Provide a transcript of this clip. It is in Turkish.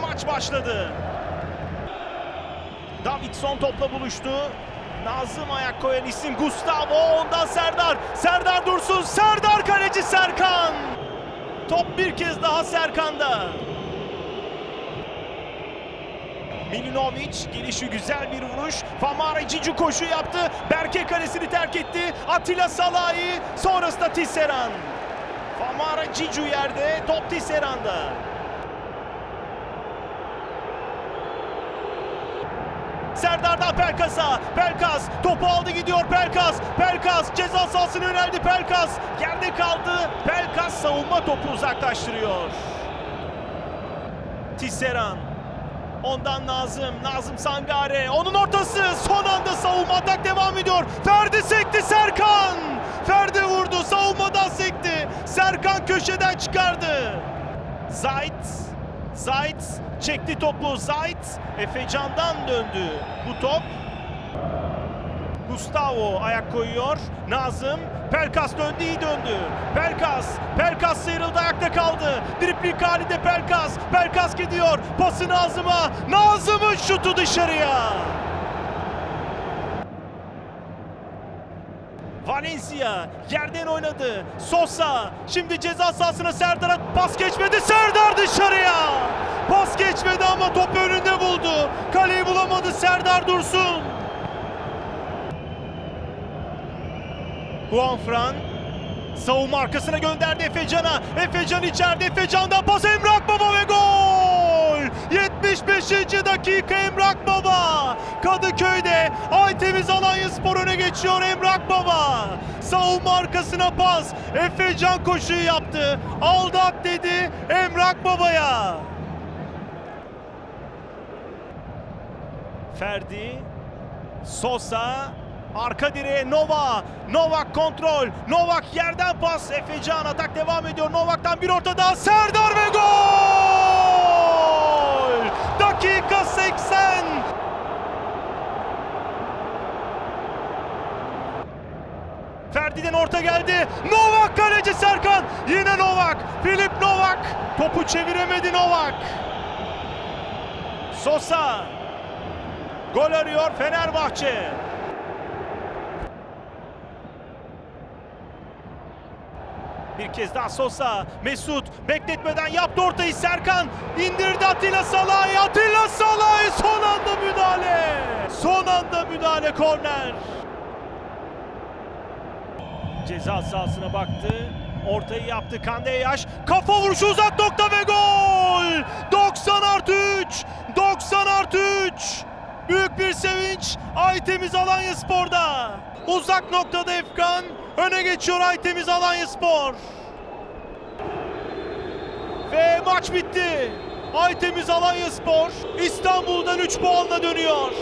maç başladı. Davidson topla buluştu. Nazım ayak koyan isim Gustavo. Ondan Serdar. Serdar Dursun. Serdar kaleci Serkan. Top bir kez daha Serkan'da. Milinovic gelişi güzel bir vuruş. Famara Cicu koşu yaptı. Berke kalesini terk etti. Atilla Salahi sonrasında Tisseran. Famara Cicu yerde. Top Tisseran'da. Serdar'dan Pelkas'a. Pelkas topu aldı gidiyor Pelkas. Pelkas ceza sahasına yöneldi Pelkas. Yerde kaldı. Pelkas savunma topu uzaklaştırıyor. Tisseran. Ondan Nazım. Nazım Sangare. Onun ortası. Son anda savunma atak devam ediyor. Ferdi sekti Serkan. Ferdi vurdu. Savunmadan sekti. Serkan köşeden çıkardı. Zayt. Zayt çekti topu. Zayt Efecan'dan döndü. Bu top Gustavo ayak koyuyor. Nazım. Pelkas döndü iyi döndü. Pelkas. Pelkas sıyrıldı ayakta kaldı. Dripling halinde Pelkas. Pelkas gidiyor. Pası Nazım'a. Nazım'ın şutu dışarıya. Valencia yerden oynadı. Sosa şimdi ceza sahasına Serdar'a pas geçmedi. Serdar dışarıya. Pas geçmedi ama top önünde buldu. Kaleyi bulamadı Serdar Dursun. Juanfran savunma arkasına gönderdi Efecan'a. Efecan içeride. Efecan'dan pas Emrak Baba ve gol! 75. dakika Emrak Baba. Kadıköy'de Aytemiz Alanya Spor öne geçiyor Emrak Baba. Savunma arkasına pas. Efecan koşuyu yaptı. Aldı at dedi Emrak Baba'ya. Ferdi Sosa arka direğe Nova. Novak kontrol. Novak yerden pas. Efecan atak devam ediyor. Novak'tan bir orta daha. Serdar ve gol! Dakika 80. Ferdi'den orta geldi. Novak kaleci Serkan. Yine Novak. Filip Novak. Topu çeviremedi Novak. Sosa. Gol arıyor Fenerbahçe. Bir kez daha Sosa, Mesut bekletmeden yaptı ortayı Serkan indirdi Atilla Salah'ı Atilla Salah'ı son anda müdahale son anda müdahale korner ceza sahasına baktı ortayı yaptı Kandeyaş kafa vuruşu uzak nokta ve gol 90 artı 3 90 artı 3 Büyük bir sevinç Aytemiz Alanya Spor'da. Uzak noktada Efkan öne geçiyor Aytemiz Alanya Spor. Ve maç bitti. Aytemiz Alanya Spor İstanbul'dan 3 puanla dönüyor.